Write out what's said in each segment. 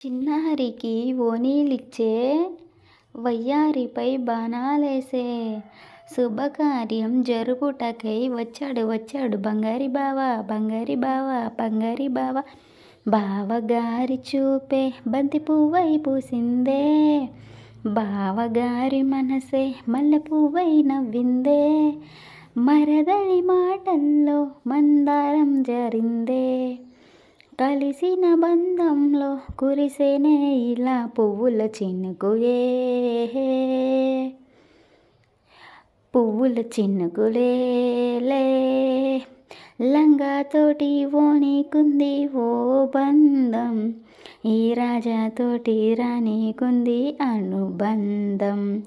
చిన్నారికి ఓణీలిచ్చే వయ్యారిపై బాణాలేసే శుభకార్యం జరుపుటకై వచ్చాడు వచ్చాడు. బంగారి బావ బంగారి బావ బంగారి బావ బావగారి చూపే బంతి పువ్వై పూసిందే. బావగారి మనసే మల్లె పువ్వై నవ్విందే. మరదలి మాటల్లో మందారం జరిందే. కలిసిన బంధంలో కురిసేనే ఇలా పువ్వుల చినుకులే. పువ్వుల చినుకులేలే లంగాతోటి నీకుంది ఓ బంధం. ఈ రాజాతోటి రాణికుంది అనుబంధం.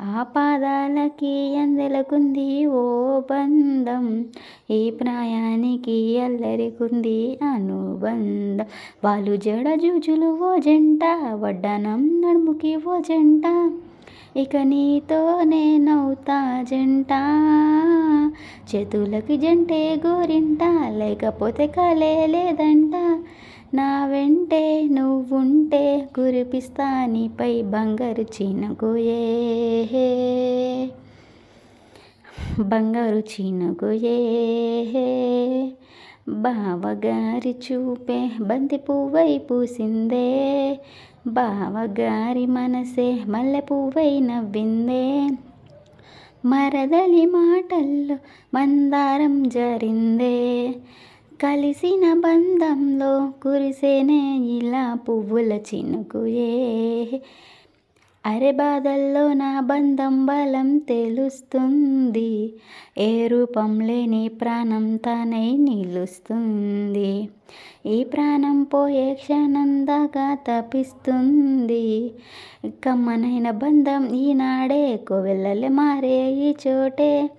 ఆ పాదాలకి అందెలకుంది ఓ బంధం. ఈ ప్రాయానికి అల్లరికుంది అనుబంధం. వాళ్ళు జడ జూజులు ఓ జంట వడ్డనం నడుముకి ఓ జంట. ఇక నీతో నేనవుతా జంట. చేతులకి జంటే గోరింట లేకపోతే కలే లేదంట. నా వెంటే నువ్వుంటే కురిపిస్తా నీపై బంగారు చినుకుయే బంగారు చినుకుయే బావగారి చూపే బంతి పువ్వై పూసిందే. బావగారి మనసే మల్లె పువ్వై నవ్విందే. మరదలి మాటల్లో మందారం జరిందే. కలిసిన బంధంలో కురిసేనే ఇలా పువ్వుల చినుకుయే. అరే బాధల్లో నా బంధం బలం తెలుస్తుంది. ఏ రూపం లేని ప్రాణం తనై నిలుస్తుంది. ఈ ప్రాణం పోయే క్షణం తపిస్తుంది కమ్మనైన బంధం ఈనాడే కోవెల్లలే మారే ఈ చోటే.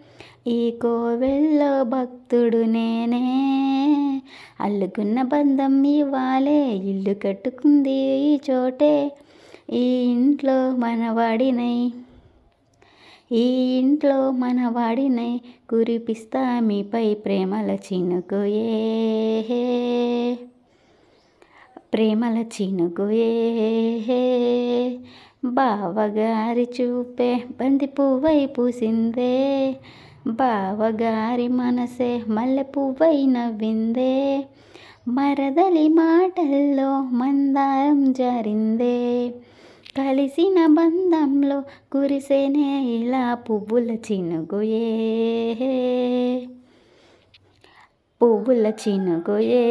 ఈ కోవెల్లో భక్తుడు నేనే. అల్లుకున్న బంధం ఇవ్వాలే ఇల్లు కట్టుకుంది ఈ చోటే ఈ ఇంట్లో మనవాడినై. ఈ ఇంట్లో మనవాడినై కురిపిస్తా మీపై ప్రేమల చినుకుయే ప్రేమల చినుకుయే బావగారి చూపే బంతి పువ్వై పూసిందే బావగారి మనసే మల్లె పువ్వై నవ్విందే మరదలి మాటల్లో మందారం జరిందే. కలిసిన బంధంలో కురిసేనే ఇలా పువ్వుల చినుగుయే. పువ్వుల చినుగుయే.